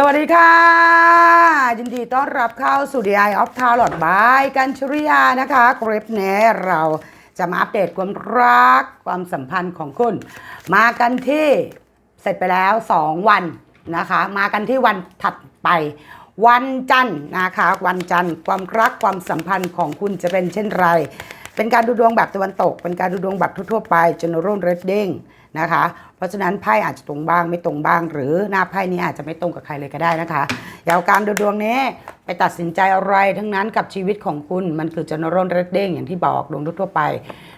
สวัสดีค่ะ ยินดีต้อนรับเข้าสู่ The Eye of Tarot by กันชริยานะคะคลิปนี้เราจะมาอัปเดตความรักความสัมพันธ์ของคุณ มากันที่เสร็จไปแล้ว 2 วันนะคะ มากันที่วันถัดไป วันจันทร์นะคะ วันจันทร์ความรักความสัมพันธ์ของคุณจะเป็นเช่นไร เป็นการดูดวงแบบตะวันตก เป็นการดูดวงแบบทั่วๆไป general reading นะคะ เพราะฉะนั้นไพ่อาจจะตรงบ้างไม่ตรงบ้าง หรือหน้าไพ่นี้อาจจะไม่ตรงกับใครเลยก็ได้นะคะอย่าเอาการดูดวงนี้ไปตัดสินใจอะไรทั้งนั้นกับชีวิตของคุณมันคือ general reading อย่างที่บอกดวงทั่วไป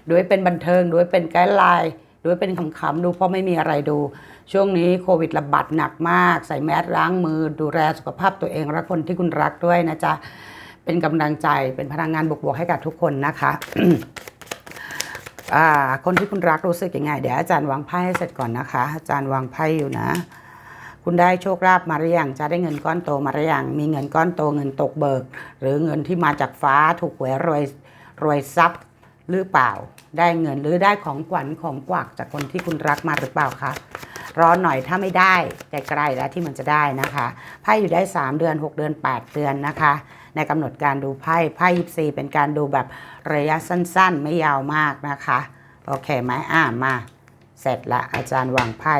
โดยเป็นบันเทิงโดยเป็นไกด์ไลน์โดยเป็นขำๆดูเพราะไม่มีอะไรดู ช่วงนี้โควิดระบาดหนักมาก ใส่แมสล้างมือ ดูแลสุขภาพตัวเองและคนที่คุณรักด้วยนะจ๊ะ เป็นกำลังใจเป็นพลังงานบวกๆให้กับทุกคนนะคะ คนที่คุณรักรู้สึกยังไง เดี๋ยวอาจารย์วางไพ่ให้เสร็จก่อนนะคะ อาจารย์วางไพ่อยู่นะ คุณได้โชคลาภมาหรือยังจะได้เงินก้อนโตมาหรือยังมีเงินก้อนโตเงินตกเบิก หรือเงินที่มาจากฟ้าถูกหวยรวยรวยทรัพย์หรือเปล่า ได้เงินหรือได้ของขวัญของกวักจากคนที่คุณรักมาหรือเปล่าคะรอหน่อยถ้าไม่ได้ใกล้ๆแล้วที่มันจะได้นะคะไพ่อยู่ได้ 3 เดือน 6 เดือน 8 เดือนนะคะ ในกำหนดการดูไพ่ไพ่ยิปซีเป็นการดูแบบระยะสั้นๆ ไม่ยาวมากนะคะ โอเคไหมอ่ามาเสร็จละอาจารย์วางไพ่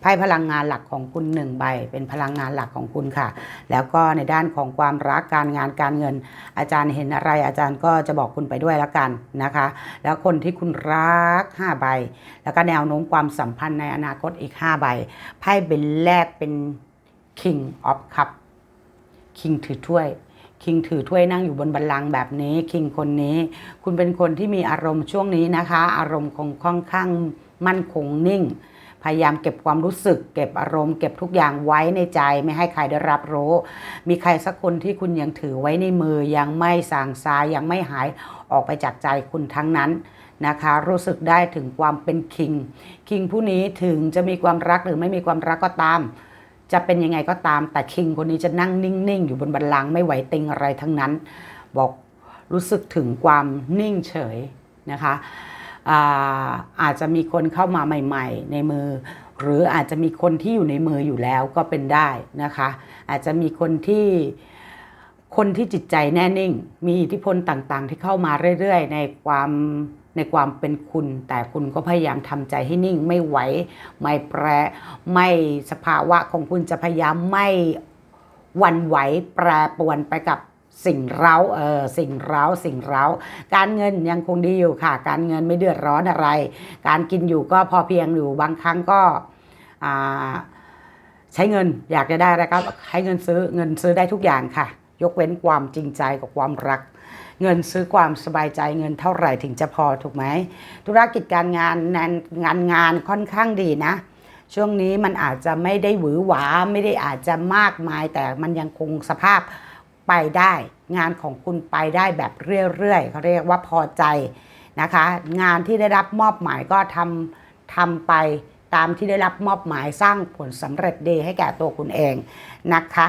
ไพ่พลังงานหลักของคุณหนึ่งใบ เป็นพลังงานหลักของคุณค่ะ แล้วก็ในด้านของความรักการงานการเงิน อาจารย์เห็นอะไร อาจารย์ก็จะบอกคุณไปด้วยล้วกันนะคะ แล้วคนที่คุณรัก 5 ใบ แล้วก็แนวโน้มความสัมพันธ์ในอนาคตอีก 5 ใบไพ่เป็นแรกเป็น King of Cup คิงถือถ้วย คิงถือถ้วยนั่งอยู่บนบัลลังก์แบบนี้คิงคนนี้ คุณเป็นคนที่มีอารมณ์ช่วงนี้นะคะ อารมณ์คงค่อนข้างมั่นคงนิ่ง พยายามเก็บความรู้สึก เก็บอารมณ์เก็บทุกอย่างไว้ในใจไม่ให้ใครได้รับรู้ มีใครสักคนที่คุณยังถือไว้ในมือยังไม่สางซายังไม่หายออกไปจากใจคุณทั้งนั้นนะคะรู้สึกได้ถึงความเป็นคิงคิงผู้นี้ถึงจะมีความรักหรือไม่มีความรักก็ตาม จะเป็นยังไงก็ตามแต่คิงคนนี้จะนั่งนิ่งๆ อยู่บนบัลลังไม่ไหวติงอะไรทั้งนั้น บอกรู้สึกถึงความนิ่งเฉยนะคะอาอาจจะมีคนเข้ามาใหม่ ๆ ในมือ หรืออาจจะมีคนที่อยู่ในมืออยู่แล้วก็เป็นได้นะคะ อาจจะมีคนที่คนที่จิตใจแน่นิ่ง มีอิทธิพลต่างๆ ที่เข้ามาเรื่อย ๆ ในความ ในความเป็นคุณ แต่คุณก็พยายามทำใจให้นิ่งไม่ไหว ไม่แปร ไม่สภาวะของคุณจะพยายามไม่วันไหวแปรปวนไปกับสิ่งเร้าเออสิ่งเร้าสิ่งเร้า การเงินยังคงดีอยู่ค่ะ การเงินไม่เดือดร้อนอะไร การกินอยู่ก็พอเพียงอยู่บางครั้งก็ใช้เงินอยากจะได้อะไรก็ให้เงินซื้อเงินซื้อได้ทุกอย่างค่ะ ยกเว้นความจริงใจกับความรัก เงินซื้อความสบายใจเงินเท่าไหร่ถึงจะพอถูกไหมธุรกิจการงานงานงานงานค่อนข้างดีนะ ช่วงนี้มันอาจจะไม่ได้หวือหวาไม่ได้อาจจะมากมาย แต่มันยังคงสภาพไปได้ งานของคุณไปได้แบบเรื่อยๆเขาเรียกว่าพอใจนะคะ งานที่ได้รับมอบหมายก็ทำทำไปตามที่ได้รับมอบหมายสร้างผลสำเร็จดีให้แก่ตัวคุณเองนะคะ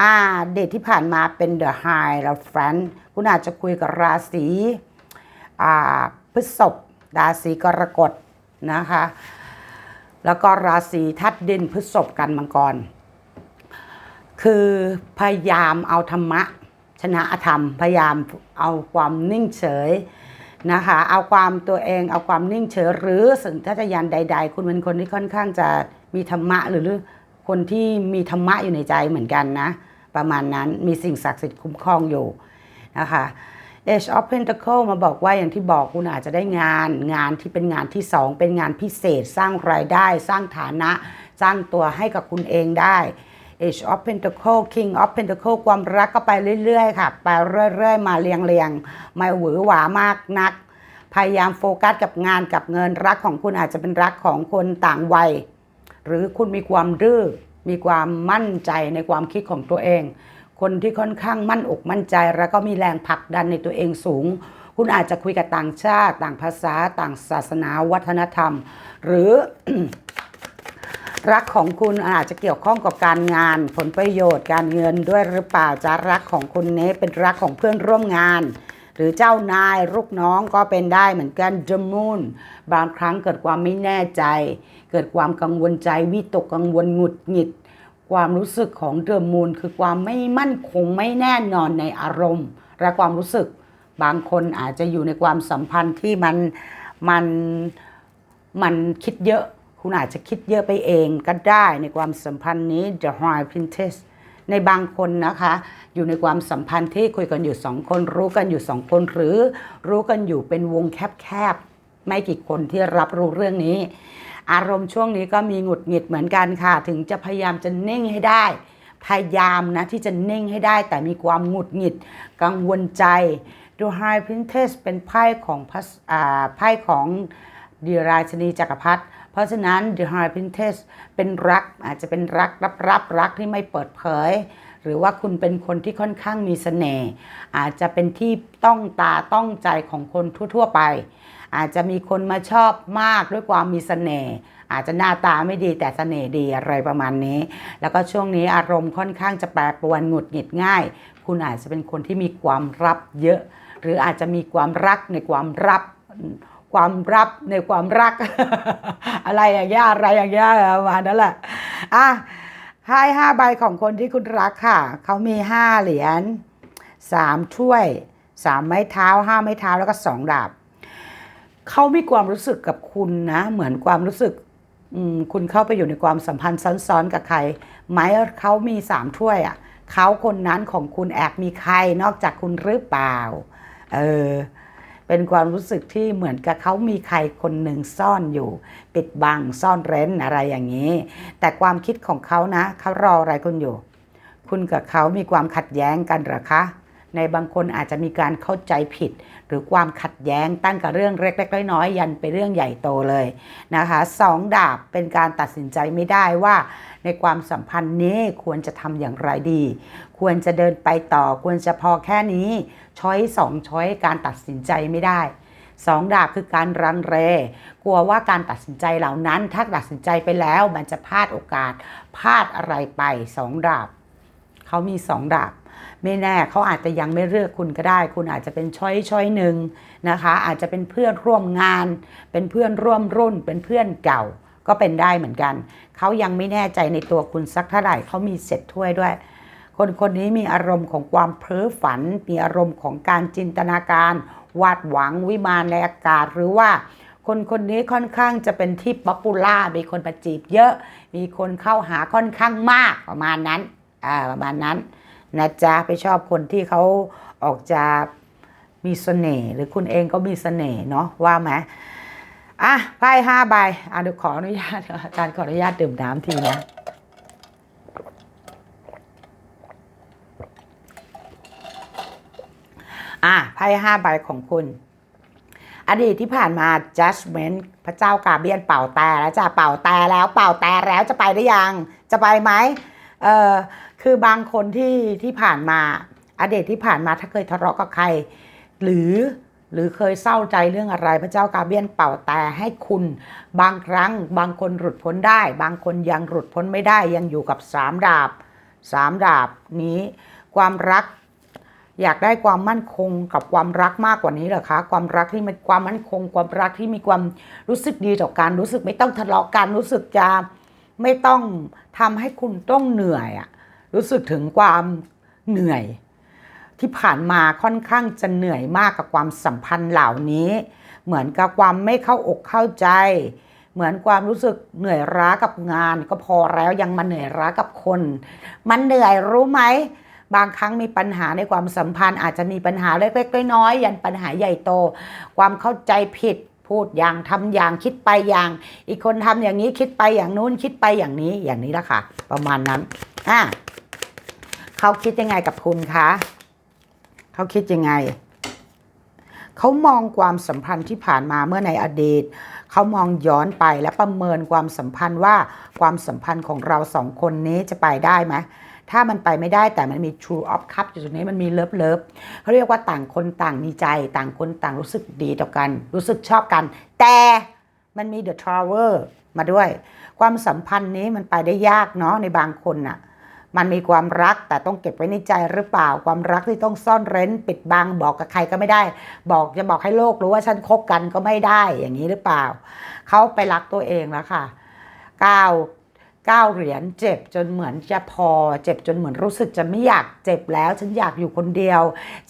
อ่า เดทที่ผ่านมาเป็น The High แล้ว Friend คุณอาจจะคุยกับราศีอ่าพฤษภราศีกรกฎนะคะ แล้วก็ราศีทัดดินพฤษภกันมังกร คือพยายามเอาธรรมะ ชนะอธรรม พยายามเอาความนิ่งเฉยนะคะ เอาความตัวเอง เอาความนิ่งเฉยหรือสัญชาตญาณใด ๆ คุณเป็นคนที่ค่อนข้างจะมีธรรมะหรือ คนที่มีธรรมะอยู่ในใจเหมือนกันนะ ประมาณนั้นมีสิ่งศักดิ์สิทธิ์คุ้มครองอยู่นะคะ Age of Pentacle มาบอกว่าอย่างที่บอกคุณอาจจะได้งานงานที่เป็นงานที่2เป็นงานพิเศษสร้างรายได้ สร้างฐานะ สร้างตัวให้กับคุณเองได้ Age of Pentacle King of Pentacle ความรักก็ไปเรื่อยๆค่ะ ไปเรื่อยๆ มาเรียงๆไม่หวือหวามากนัก พยายามโฟกัสกับงานกับเงินรักของคุณอาจจะเป็นรักของคนต่างวัย หรือคุณมีความดื้อมีความมั่นใจในความคิดของตัวเอง คนที่ค่อนข้างมั่นอกมั่นใจแล้วก็มีแรงผลักดันในตัวเองสูง คุณอาจจะคุยกับต่างชาติ ต่างภาษา ต่างศาสนาวัฒนธรรม หรือรักของคุณอาจจะเกี่ยวข้องกับการงาน ผลประโยชน์การเงินด้วยหรือเปล่าจะรักของคุณเนี้เป็นรักของเพื่อนร่วมงาน หรือเจ้านายลูกน้องก็เป็นได้เหมือนกัน The Moon บางครั้งเกิดความไม่แน่ใจ เกิดความกังวลใจวิตกกังวลหงุดหงิด ความรู้สึกของเด e m มูนคือความไม่มั่นคงไม่แน่นอนในอารมณ์ และความรู้สึก บางคนอาจจะอยู่ในความสัมพันธ์ที่มันมันมันคิดเยอะ คุณอาจจะคิดเยอะไปเองก็ได้ในความสัมพันธ์นี้ The High Princess ในบางคนนะคะ อยู่ในความสัมพันธ์ที่คุยกันอยู่สองคน รู้กันอยู่สองคน หรือรู้กันอยู่เป็นวงแคบๆไม่กี่คนที่รับรู้เรื่องนี้ อารมณ์ช่วงนี้ก็มีหงุดหงิดเหมือนกันค่ะ ถึงจะพยายามจะนิ่งให้ได้ พยายามนะที่จะนิ่งให้ได้ แต่มีความหงุดหงิดกังวลใจดู High Princess เป็นไพ่ของไพ่ของดีราชนีจักรพรรดิ เพราะฉะนั้น The High Princess เป็นรักอาจจะเป็นรักรับรับรักที่ไม่เปิดเผย หรือว่าคุณเป็นคนที่ค่อนข้างมีเสน่ห์อาจจะเป็นที่ต้องตาต้องใจของคนทั่ว ๆ ไป อาจจะมีคนมาชอบมากด้วยความมีเสน่ห์อาจจะหน้าตาไม่ดีแต่เสน่ห์ดีอะไรประมาณนี้ แล้วก็ช่วงนี้อารมณ์ค่อนข้างจะแปรปรวนหงุดหงิดง่าย คุณอาจจะเป็นคนที่มีความรับเยอะ หรืออาจจะมีความรักในความรับ ความรับในความรัก อะไรอย่างเงี้ยอะไรอย่างเงี้ยประมาณนั้นแหละอะไพ่ห้าใบของคนที่คุณรักค่ะ เขามีห้าเหรียญสามถ้วยสามไม้เท้าห้าไม้เท้าแล้วก็สองดาบเขามีความรู้สึกกับคุณนะ เหมือนความรู้สึกคุณเข้าไปอยู่ในความสัมพันธ์ซ้อนๆกับใครไหมเขามีสามถ้วยอะเขาคนนั้นของคุณแอบมีใครนอกจากคุณหรือเปล่า เออ เป็นความรู้สึกที่เหมือนกับเขามีใครคนหนึ่งซ่อนอยู่ ปิดบังซ่อนเร้นอะไรอย่างนี้ แต่ความคิดของเขานะเขารออะไรคุณอยู่ คุณกับเขามีความขัดแย้งกันหรอคะในบางคนอาจจะมีการเข้าใจผิด หรือความขัดแย้งตั้งกับเรื่องเล็กๆน้อยๆยันไปเรื่องใหญ่โตเลยนะคะสองดาบเป็นการตัดสินใจไม่ได้ว่า ในความสัมพันธ์นี้ควรจะทำอย่างไรดี ควรจะเดินไปต่อควรจะพอแค่นี้ ช้อยสองช้อยการตัดสินใจไม่ได้สองดาบคือการรังเร กลัวว่าการตัดสินใจเหล่านั้น ถ้าตัดสินใจไปแล้วมันจะพลาดโอกาสพลาดอะไรไปสองดาบเขามีสองดาบไม่แน่เขาอาจจะยังไม่เลือกคุณก็ได้ คุณอาจจะเป็นช้อยช้อยหนึ่งนะคะ อาจจะเป็นเพื่อนร่วมงาน เป็นเพื่อนร่วมรุ่น เป็นเพื่อนเก่า ก็เป็นได้เหมือนกัน เขายังไม่แน่ใจในตัวคุณสักเท่าไหร่เขามีเสร็จถ้วยด้วย คนคนนี้มีอารมณ์ของความเพ้อฝัน มีอารมณ์ของการจินตนาการ วาดหวังวิมานในอากาศหรือว่าคนคนนี้ค่อนข้างจะเป็นที่ป๊อปปูล่า มีคนมาจีบเยอะ มีคนเข้าหาค่อนข้างมากประมาณนั้น อ่า ประมาณนั้นนะจ๊ะ ไปชอบคนที่เขาออกจะมีเสน่ห์หรือคุณเองก็มีเสน่ห์เนาะว่าไหม อะไพ่ห้าใบอะเดี๋ยวขออนุญาตอาจารย์ขออนุญาตดื่มน้ำทีนะอะไพ่ห้าใบของคุณ อดีตที่ผ่านมา judgment พระเจ้ากาเบียนเป่าแต่แล้วจะเป่าแต่แล้วเป่าแต่แล้วจะไปได้ยัง จะไปไหมเออคือบางคนที่ที่ผ่านมา อดีตที่ผ่านมาถ้าเคยทะเลาะกับใคร หรือ หรือเคยเศร้าใจเรื่องอะไรพระเจ้ากาเบียนเป่าแต่ให้คุณ บางครั้งบางคนหลุดพ้นได้ บางคนยังหลุดพ้นไม่ได้ยังอยู่กับสามดาบสามดาบนี้ ความรัก อยากได้ความมั่นคงกับความรักมากกว่านี้เหรอคะความรักที่มีความมั่นคง ความรักที่มีความรู้สึกดีต่อกันรู้สึกไม่ต้องทะเลาะกันรู้สึกจะไม่ต้องทำให้คุณต้องเหนื่อยอะรู้สึกถึงความเหนื่อย ที่ผ่านมาค่อนข้างจะเหนื่อยมากกับความสัมพันธ์เหล่านี้ เหมือนกับความไม่เข้าอกเข้าใจ เหมือนความรู้สึกเหนื่อยล้ากับงาน ก็พอแล้วยังมาเหนื่อยล้ากับคน มันเหนื่อยรู้ไหมบางครั้งมีปัญหาในความสัมพันธ์ อาจจะมีปัญหาเล็กๆน้อยๆยันปัญหาใหญ่โต ความเข้าใจผิดพูดอย่างทำอย่างคิดไปอย่าง อีกคนทำอย่างนี้คิดไปอย่างนู้นคิดไปอย่างนี้อย่างนี้ละค่ะ ประมาณนั้นอะเขาคิดยังไงกับคุณคะ เขาคิดยังไง เขามองความสัมพันธ์ที่ผ่านมาเมื่อในอดีต เขามองย้อนไปและประเมินความสัมพันธ์ว่าความสัมพันธ์ของเราสองคนนี้จะไปได้ไหมถ้ามันไปไม่ได้แต่มันมี true of cup อยู่ตรงนี้มันมีเลิฟเลิฟเขาเรียกว่าต่างคนต่างมีใจ ต่างคนต่างรู้สึกดีต่อกัน รู้สึกชอบกัน แต่มันมี the traveler มาด้วย ความสัมพันธ์นี้มันไปได้ยากเนาะในบางคนน่ะ มันมีความรักแต่ต้องเก็บไว้ในใจหรือเปล่า ความรักที่ต้องซ่อนเร้นปิดบังบอกกับใครก็ไม่ได้ บอกจะบอกให้โลกรู้ว่าฉันคบกันก็ไม่ได้อย่างนี้หรือเปล่า เขาไปรักตัวเองแล้วค่ะก้าวเก้าเหรียญเจ็บจนเหมือนจะพอ เจ็บจนเหมือนรู้สึกจะไม่อยากเจ็บแล้ว ฉันอยากอยู่คนเดียว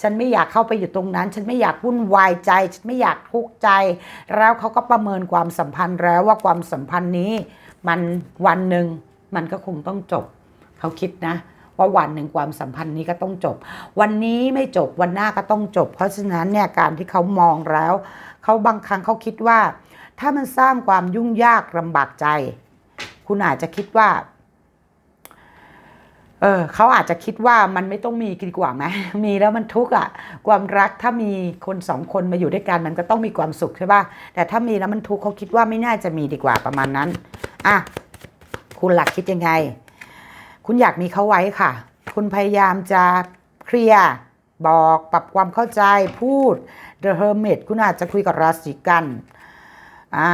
ฉันไม่อยากเข้าไปอยู่ตรงนั้น ฉันไม่อยากวุ่นวายใจ ฉันไม่อยากทุกข์ใจ แล้วเขาก็ประเมินความสัมพันธ์แล้วว่าความสัมพันธ์นี้ มันวันหนึ่งมันก็คงต้องจบ เขาคิดนะว่าวันหนึ่งความสัมพันธ์นี้ก็ต้องจบ วันนี้ไม่จบวันหน้าก็ต้องจบ เพราะฉะนั้นเนี่ยการที่เขามองแล้ว เขาบางครั้งเขาคิดว่า ถ้ามันสร้างความยุ่งยากลำบากใจ คุณอาจจะคิดว่าเออเขาอาจจะคิดว่ามันไม่ต้องมีดีกว่าไหมมีแล้วมันทุกข์อะ ความรักถ้ามีคนสองคนมาอยู่ด้วยกันมันก็ต้องมีความสุขใช่ป่ะแต่ถ้ามีแล้วมันทุกข์เขาคิดว่าไม่น่าจะมีดีกว่าประมาณนั้น อะ คุณหลักคิดยังไง คุณอยากมีเขาไว้ค่ะ คุณพยายามจะเคลียร์บอกปรับความเข้าใจพูด The Hermit คุณอาจจะคุยกับราศีกันอ่า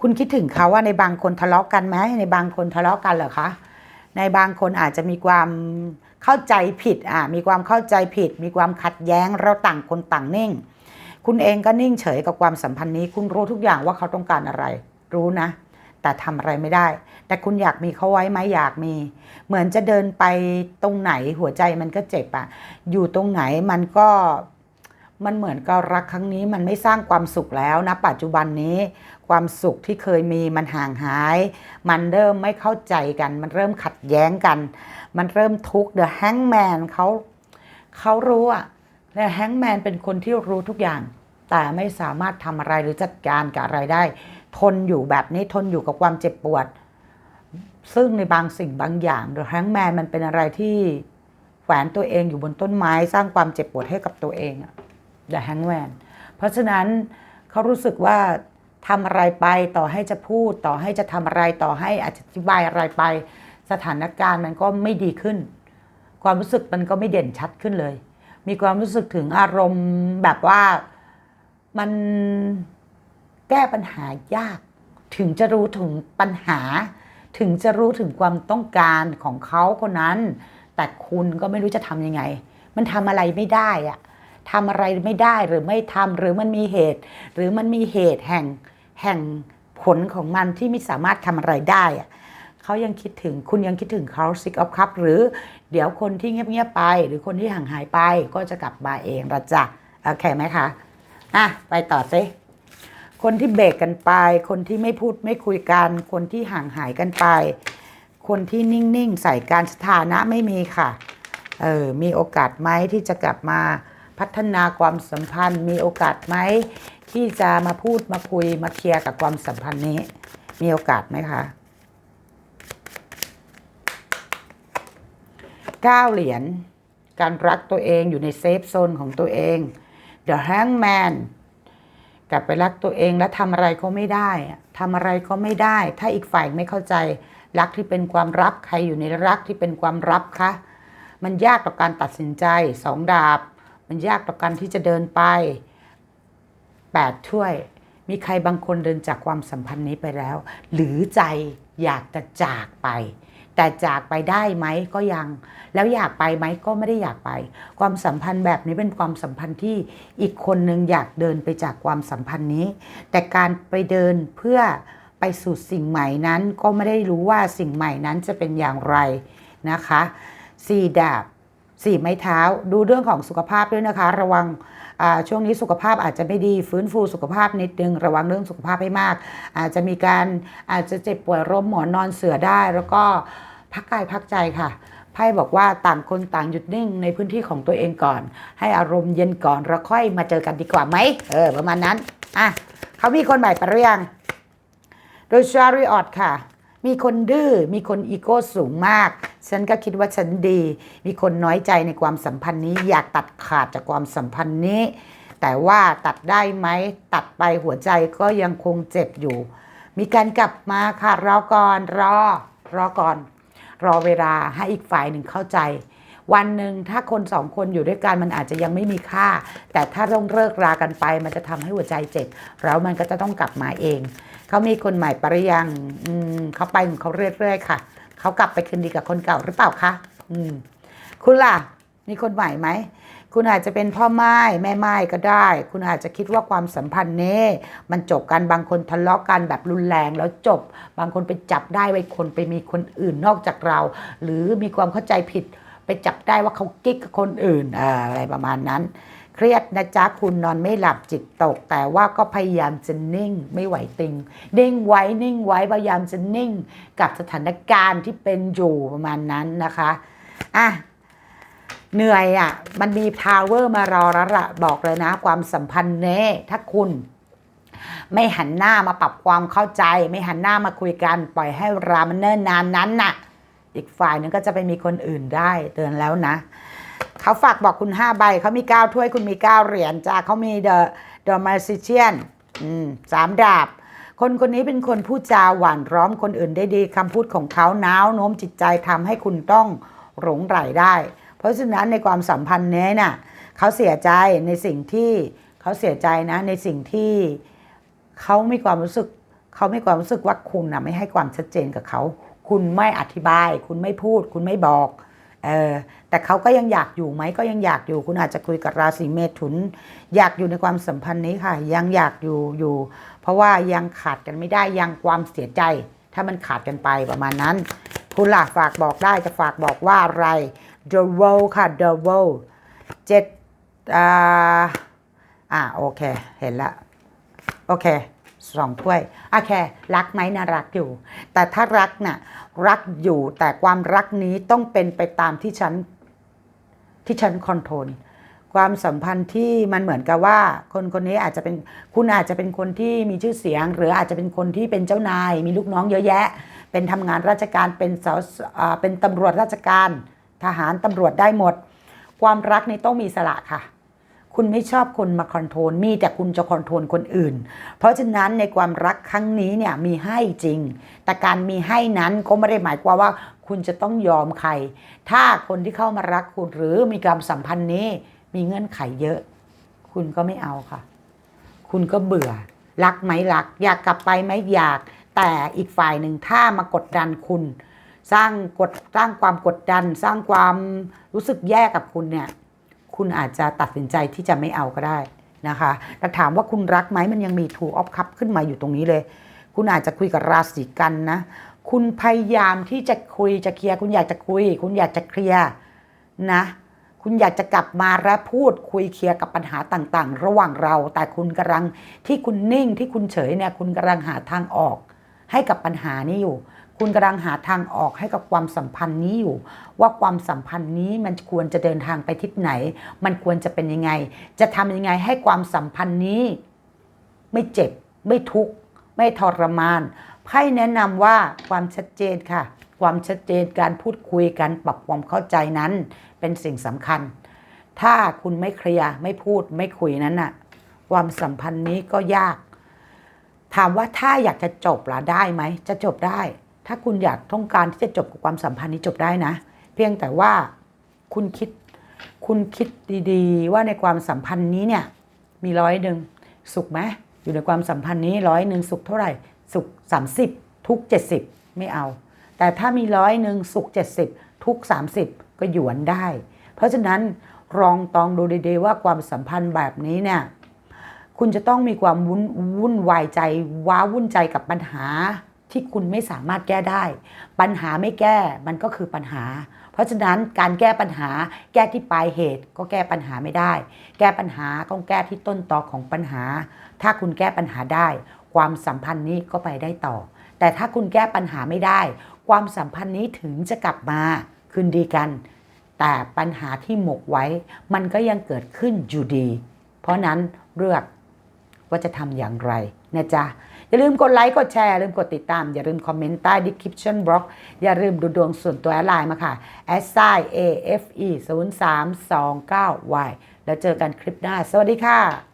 คุณคิดถึงเขาว่าในบางคนทะเลาะกันไหมในบางคนทะเลาะกันเหรอคะในบางคนอาจจะมีความเข้าใจผิดอะมีความเข้าใจผิด มีความขัดแย้งเราต่างคนต่างนิ่ง คุณเองก็นิ่งเฉยกับความสัมพันธ์นี้ คุณรู้ทุกอย่างว่าเขาต้องการอะไร รู้นะ แต่ทำอะไรไม่ได้ แต่คุณอยากมีเขาไว้ไหมอยากมี เหมือนจะเดินไปตรงไหนหัวใจมันก็เจ็บอะอยู่ตรงไหนมันก็มันเหมือนกับรักครั้งนี้มันไม่สร้างความสุขแล้วนะปัจจุบันนี้ ความสุขที่เคยมีมันห่างหาย มันเริ่มไม่เข้าใจกัน มันเริ่มขัดแย้งกัน มันเริ่มทุกข์เดอะแฮงแมนเขาเขารู้อะและแฮงแมนเป็นคนที่รู้ทุกอย่าง แต่ไม่สามารถทำอะไรหรือจัดการกับอะไรได้ ทนอยู่แบบนี้ทนอยู่กับความเจ็บปวด ซึ่งในบางสิ่งบางอย่างเดอะแฮงแมนมันเป็นอะไรที่แขวนตัวเองอยู่บนต้นไม้สร้างความเจ็บปวดให้กับตัวเองอะ The Hangman เพราะฉะนั้นเขารู้สึกว่าทำอะไรไปต่อให้จะพูดต่อให้จะทำอะไรต่อให้อธิบายอะไรไป สถานการณ์มันก็ไม่ดีขึ้น ความรู้สึกมันก็ไม่เด่นชัดขึ้นเลย มีความรู้สึกถึงอารมณ์แบบว่ามัน แก้ปัญหายาก ถึงจะรู้ถึงปัญหา ถึงจะรู้ถึงความต้องการของเขาคนนั้น แต่คุณก็ไม่รู้จะทำยังไง มันทำอะไรไม่ได้อะทำอะไรไม่ได้หรือไม่ทำหรือมันมีเหตุ หรือมันมีเหตุแห่งแห่งผลของมันที่ไม่สามารถทำอะไรได้อะเขายังคิดถึงคุณยังคิดถึงเขา Six of Cup หรือเดี๋ยวคนที่เงียบๆไป หรือคนที่ห่างหายไปก็จะกลับมาเองละจ้ะโอเคไหมคะอะไปต่อสิ คนที่เบรกกันไป คนที่ไม่พูดไม่คุยกัน คนที่ห่างหายกันไป คนที่นิ่ง ๆ ใส่การสถานะไม่มีค่ะเออมีโอกาสไหมที่จะกลับมาพัฒนาความสัมพันธ์ มีโอกาสไหมที่จะมาพูดมาคุยมาเคลียร์กับความสัมพันธ์นี้ มีโอกาสไหมคะเก้าเหรียญการรักตัวเองอยู่ในเซฟโซนของตัวเอง The Hangman กลับไปรักตัวเองแล้วทำอะไรก็ไม่ได้ทำอะไรก็ไม่ได้ ถ้าอีกฝ่ายไม่เข้าใจ รักที่เป็นความรักใครอยู่ในรักที่เป็นความรับคะมันยากต่อการตัดสินใจสองดาบ มันยากต่อการที่จะเดินไปแปดถ้วย มีใครบางคนเดินจากความสัมพันธ์นี้ไปแล้ว หรือใจอยากจะจากไป แต่จากไปได้ไหมก็ยัง แล้วอยากไปไหมก็ไม่ได้อยากไป ความสัมพันธ์แบบนี้เป็นความสัมพันธ์ที่อีกคนนึงอยากเดินไปจากความสัมพันธ์นี้ แต่การไปเดินเพื่อไปสู่สิ่งใหม่นั้นก็ไม่ได้รู้ว่าสิ่งใหม่นั้นจะเป็นอย่างไรนะคะสี่ดาบสี่ไม้เท้า ดูเรื่องของสุขภาพด้วยนะคะ ระวังช่วงนี้สุขภาพอาจจะไม่ดีฟื้นฟูสุขภาพนิดนึงระวังเรื่องสุขภาพให้มาก อาจจะมีการอาจจะเจ็บป่วยร่มหมอนนอนเสือได้แล้วก็ พักกายพักใจค่ะไพ่บอกว่าต่างคนต่างหยุดนิ่งในพื้นที่ของตัวเองก่อน ให้อารมณ์เย็นก่อนแล้วค่อยมาเจอกันดีกว่าไหมเออประมาณนั้นอะเขามีคนใหม่ไปหรือยังโดยชาริออตค่ะ มีคนดื้อ มีคนอีโก้สูงมาก ฉันก็คิดว่าฉันดี มีคนน้อยใจในความสัมพันธ์นี้ อยากตัดขาดจากความสัมพันธ์นี้ แต่ว่าตัดได้ไหม ตัดไปหัวใจก็ยังคงเจ็บอยู่ มีการกลับมาค่ะ รอก่อน รอ รอก่อน รอเวลาให้อีกฝ่ายหนึ่งเข้าใจ วันหนึ่งถ้าคนสองคนอยู่ด้วยกันมันอาจจะยังไม่มีค่า แต่ถ้าต้องเลิกรากันไป มันจะทำให้หัวใจเจ็บแล้วมันก็จะต้องกลับมาเอง เขามีคนใหม่ปริยังอืมเขาไปของเขาเรื่อยๆค่ะ เขากลับไปคืนดีกับคนเก่าหรือเปล่าคะอืมคุณล่ะ มีคนใหม่ไหม คุณอาจจะเป็นพ่อไม้แม่ไม้ก็ได้ คุณอาจจะคิดว่าความสัมพันธ์นี้มันจบกันบางคนทะเลาะกันแบบรุนแรงแล้วจบ บางคนไปจับได้ไว้คนไปมีคนอื่นนอกจากเรา หรือมีความเข้าใจผิดไปจับได้ว่าเขากิ๊กกับคนอื่นอะไรประมาณนั้น เครียดนะจ๊ะคุณนอนไม่หลับจิตตก แต่ว่าก็พยายามจะนิ่งไม่ไหวติงนิ่งไว้นิ่งไว้พยายามจะนิ่งกับสถานการณ์ที่เป็นอยู่ประมาณนั้นนะคะอะ เหนื่อยอะ มันมีทาวเวอร์มารอแล้วละบอกเลยนะ ความสัมพันธ์เน่ถ้าคุณ ไม่หันหน้ามาปรับความเข้าใจ ไม่หันหน้ามาคุยกัน ปล่อยให้เวลามันเนิ่นนานนั้นน่ะ อีกฝ่ายหนึงก็จะไปมีคนอื่นได้เตือนแล้วนะเขาฝากบอกคุณห้าใบเขามีเก้าถ้วยคุณมีเก้าเหรียญจ้าเขามีเดอะเดอะมาซิเชียนสามดาบ คนคนนี้เป็นคนพูดจาหวานร้อมคนอื่นได้ดีคำพูดของเขาน้าวโน้มจิตใจทำให้คุณต้องหลงไหลได้ เพราะฉะนั้นในความสัมพันธ์นี้น่ะเขาเสียใจในสิ่งที่เขาเสียใจนะในสิ่งที่เขามีความรู้สึกเขามีความรู้สึกว่าคุณนะไม่ให้ความชัดเจนกับเขา คุณไม่อธิบาย คุณไม่พูด คุณไม่บอกเออแต่เขาก็ยังอยากอยู่ไหมก็ยังอยากอยู่ คุณอาจจะคุยกับราศีเมถุน อยากอยู่ในความสัมพันธ์นี้ค่ะ ยังอยากอยู่อยู่ เพราะว่ายังขาดกันไม่ได้ยังความเสียใจ ถ้ามันขาดกันไปประมาณนั้น คุณล่ะฝากบอกได้จะฝากบอกว่าอะไร The World ค่ะ The World เจ็ดอ่าอ่าโอเค เห็นละ โอเคสองถ้วยโอเค รักไหมนะรักอยู่ แต่ถ้ารักน่ะรักอยู่แต่ความรักนี้ต้องเป็นไปตามที่ฉันที่ฉันคอนโทรลความสัมพันธ์ที่มันเหมือนกับว่า คนคนนี้อาจจะเป็นคุณอาจจะเป็นคนที่มีชื่อเสียง หรืออาจจะเป็นคนที่เป็นเจ้านาย มีลูกน้องเยอะแยะ เป็นทำงานราชการเป็นสาวอ่าเป็นตำรวจราชการ ทหารตำรวจได้หมด ความรักนี้ต้องมีสละค่ะ คุณไม่ชอบคนมาคอนโทรลมีแต่คุณจะคอนโทรลคนอื่น เพราะฉะนั้นในความรักครั้งนี้เนี่ยมีให้จริง แต่การมีให้นั้นก็ไม่ได้หมายความว่าคุณจะต้องยอมใคร ถ้าคนที่เข้ามารักคุณหรือมีความสัมพันธ์นี้ มีเงื่อนไขเยอะ คุณก็ไม่เอาค่ะ คุณก็เบื่อ รักไหมรัก อยากกลับไปไหมอยาก แต่อีกฝ่ายหนึ่งถ้ามากดดันคุณ สร้างกดสร้างความกดดัน สร้างความรู้สึกแย่กับคุณเนี่ย คุณอาจจะตัดสินใจที่จะไม่เอาก็ได้นะคะแต่ถามว่าคุณรักไหมมันยังมีทูออฟคัพขึ้นมาอยู่ตรงนี้เลย คุณอาจจะคุยกับราศีกันนะ คุณพยายามที่จะคุยจะเคลียร์คุณอยากจะคุย คุณอยากจะเคลียร์นะ คุณอยากจะกลับมาและพูดคุยเคลียร์กับปัญหาต่างๆ ระหว่างเรา แต่คุณกำลังที่คุณนิ่งที่คุณเฉยเนี่ยคุณกำลังหาทางออก ให้กับปัญหานี้อยู่ คุณกำลังหาทางออกให้กับความสัมพันธ์นี้อยู่ ว่าความสัมพันธ์นี้มันควรจะเดินทางไปทิศไหน มันควรจะเป็นยังไง จะทำยังไงให้ความสัมพันธ์นี้ ไม่เจ็บ ไม่ทุกข์ ไม่ทรมานไพ่แนะนำว่าความชัดเจนค่ะ ความชัดเจนการพูดคุยกันปรับความเข้าใจนั้น เป็นสิ่งสำคัญ ถ้าคุณไม่เคลียร์ไม่พูดไม่คุยนั้นน่ะ ความสัมพันธ์นี้ก็ยาก ถามว่าถ้าอยากจะจบล่ะได้ไหม จะจบได้ ถ้าคุณอยากต้องการที่จะจบกับความสัมพันธ์นี้จบได้นะ เพียงแต่ว่าคุณคิดคุณคิดดีๆ ว่าในความสัมพันธ์นี้เนี่ยมีร้อยหนึ่งสุขไหมอยู่ในความสัมพันธ์นี้ร้อยหนึ่งสุขเท่าไหร่ สุข 30 ทุก 70 ไม่เอา แต่ถ้ามีร้อยหนึ่งสุข 70 ทุก 30 ก็หยวนได้ เพราะฉะนั้นลองตองดูดีๆว่าความสัมพันธ์แบบนี้เนี่ยคุณจะต้องมีความวุ่นวุ่นวายใจว้าวุ่นใจกับปัญหา ที่คุณไม่สามารถแก้ได้ ปัญหาไม่แก้มันก็คือปัญหา เพราะฉะนั้นการแก้ปัญหา แก้ที่ปลายเหตุก็แก้ปัญหาไม่ได้ แก้ปัญหาต้องแก้ที่ต้นตอของปัญหา ถ้าคุณแก้ปัญหาได้ ความสัมพันธ์นี้ก็ไปได้ต่อ แต่ถ้าคุณแก้ปัญหาไม่ได้ ความสัมพันธ์นี้ถึงจะกลับมาคืนดีกัน แต่ปัญหาที่หมกไว้ มันก็ยังเกิดขึ้นอยู่ดี เพราะนั้นเลือกว่าจะทำอย่างไรนะจ๊ะ อย่าลืมกดไลค์กดแชร์อย่าลืมกดติดตาม อย่าลืมคอมเมนต์ใต้ description box อย่าลืมดูดวงส่วนตัวไลน์มาค่ะ s i a f e 0 3 2 9 y แล้วเจอกันคลิปหน้า สวัสดีค่ะ